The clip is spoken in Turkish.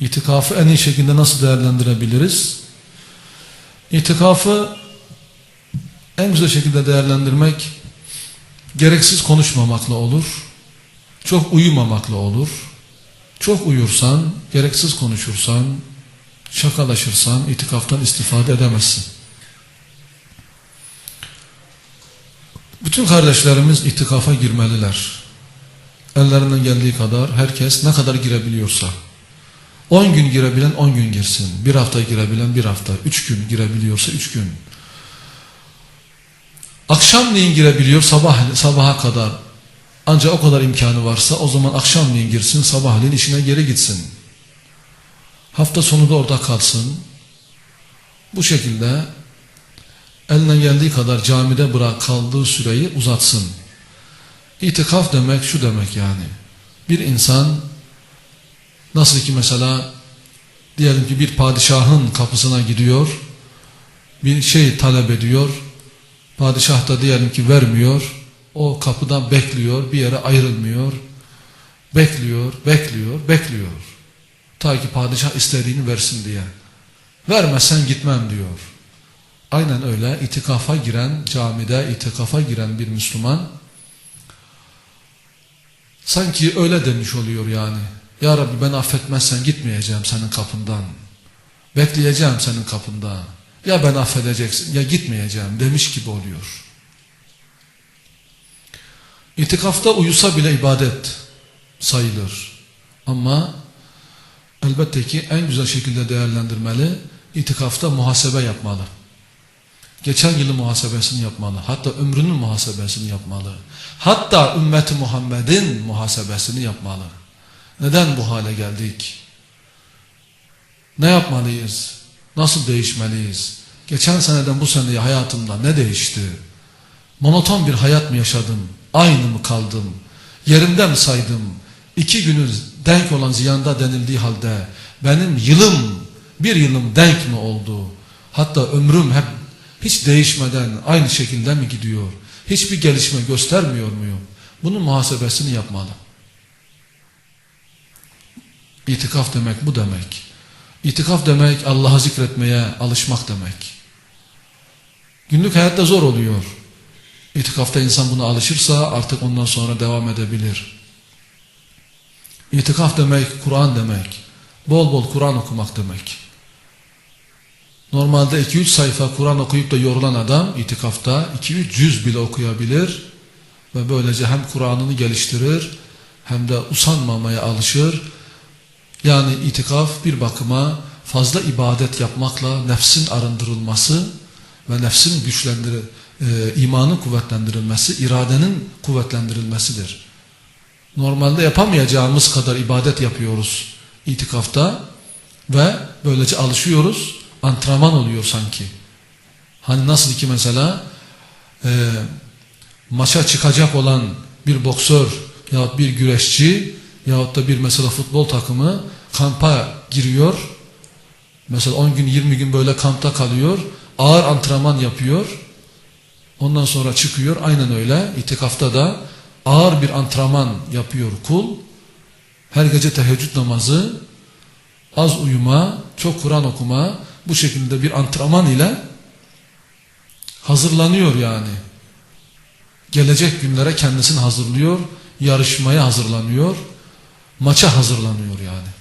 İtikafı en iyi şekilde nasıl değerlendirebiliriz? İtikafı en güzel şekilde değerlendirmek gereksiz konuşmamakla olur. Çok uyumamakla olur. Çok uyursan, gereksiz konuşursan, şakalaşırsan itikaftan istifade edemezsin. Bütün kardeşlerimiz itikafa girmeliler. Ellerinden geldiği kadar herkes ne kadar girebiliyorsa. 10 gün girebilen 10 gün girsin. Bir hafta girebilen bir hafta. 3 gün girebiliyorsa 3 gün. Akşamleyin girebiliyor sabah sabaha kadar. Ancak o kadar imkanı varsa o zaman akşamleyin girsin sabahleyin işine geri gitsin. Hafta sonu da orada kalsın. Bu şekilde elinden geldiği kadar camide bırak kaldığı süreyi uzatsın. İtikaf demek şu demek yani. Bir insan nasıl ki mesela diyelim ki bir padişahın kapısına gidiyor. Bir şey talep ediyor. Padişah da diyelim ki vermiyor. O kapıdan bekliyor. Bir yere ayrılmıyor. Bekliyor, bekliyor, bekliyor. Ta ki padişah istediğini versin diye. Vermezsen gitmem diyor. Aynen öyle itikafa giren, camide itikafa giren bir Müslüman sanki öyle demiş oluyor yani. Ya Rabbi ben affetmezsen gitmeyeceğim senin kapından. Bekleyeceğim senin kapında. Ya ben affedeceksin ya gitmeyeceğim demiş gibi oluyor. İtikafta uyusa bile ibadet sayılır. Ama elbette ki en güzel şekilde değerlendirmeli. İtikafta muhasebe yapmalı. Geçen yılın muhasebesini yapmalı. Hatta ömrünün muhasebesini yapmalı. Hatta ümmeti Muhammed'in muhasebesini yapmalı. Neden bu hale geldik? Ne yapmalıyız? Nasıl değişmeliyiz? Geçen seneden bu seneye hayatımda ne değişti? Monoton bir hayat mı yaşadım? Aynı mı kaldım? Yerimde mi saydım? İki günün denk olan ziyanda denildiği halde benim yılım, bir yılım denk mi oldu? Hatta ömrüm hep hiç değişmeden aynı şekilde mi gidiyor? Hiçbir gelişme göstermiyor muyum? Bunun muhasebesini yapmalı. İtikaf demek bu demek. İtikaf demek Allah'ı zikretmeye alışmak demek. Günlük hayatta zor oluyor. İtikafta insan buna alışırsa artık ondan sonra devam edebilir. İtikaf demek Kur'an demek. Bol bol Kur'an okumak demek. Normalde 2-3 sayfa Kur'an okuyup da yorulan adam itikafta 2-3 cüz bile okuyabilir ve böylece hem Kur'an'ını geliştirir hem de usanmamaya alışır. Yani itikaf bir bakıma fazla ibadet yapmakla nefsin arındırılması ve nefsin güçlendir e, imanın kuvvetlendirilmesi, iradenin kuvvetlendirilmesidir. Normalde yapamayacağımız kadar ibadet yapıyoruz itikafta ve böylece alışıyoruz antrenman oluyor sanki. Hani nasıl ki mesela e, maça çıkacak olan bir boksör yahut bir güreşçi yahut da bir mesela futbol takımı kampa giriyor. Mesela 10 gün 20 gün böyle kampta kalıyor. Ağır antrenman yapıyor. Ondan sonra çıkıyor. Aynen öyle. İtikafta da ağır bir antrenman yapıyor kul. Her gece teheccüd namazı, az uyuma, çok Kur'an okuma, bu şekilde bir antrenman ile hazırlanıyor yani. Gelecek günlere kendisini hazırlıyor, yarışmaya hazırlanıyor, maça hazırlanıyor yani.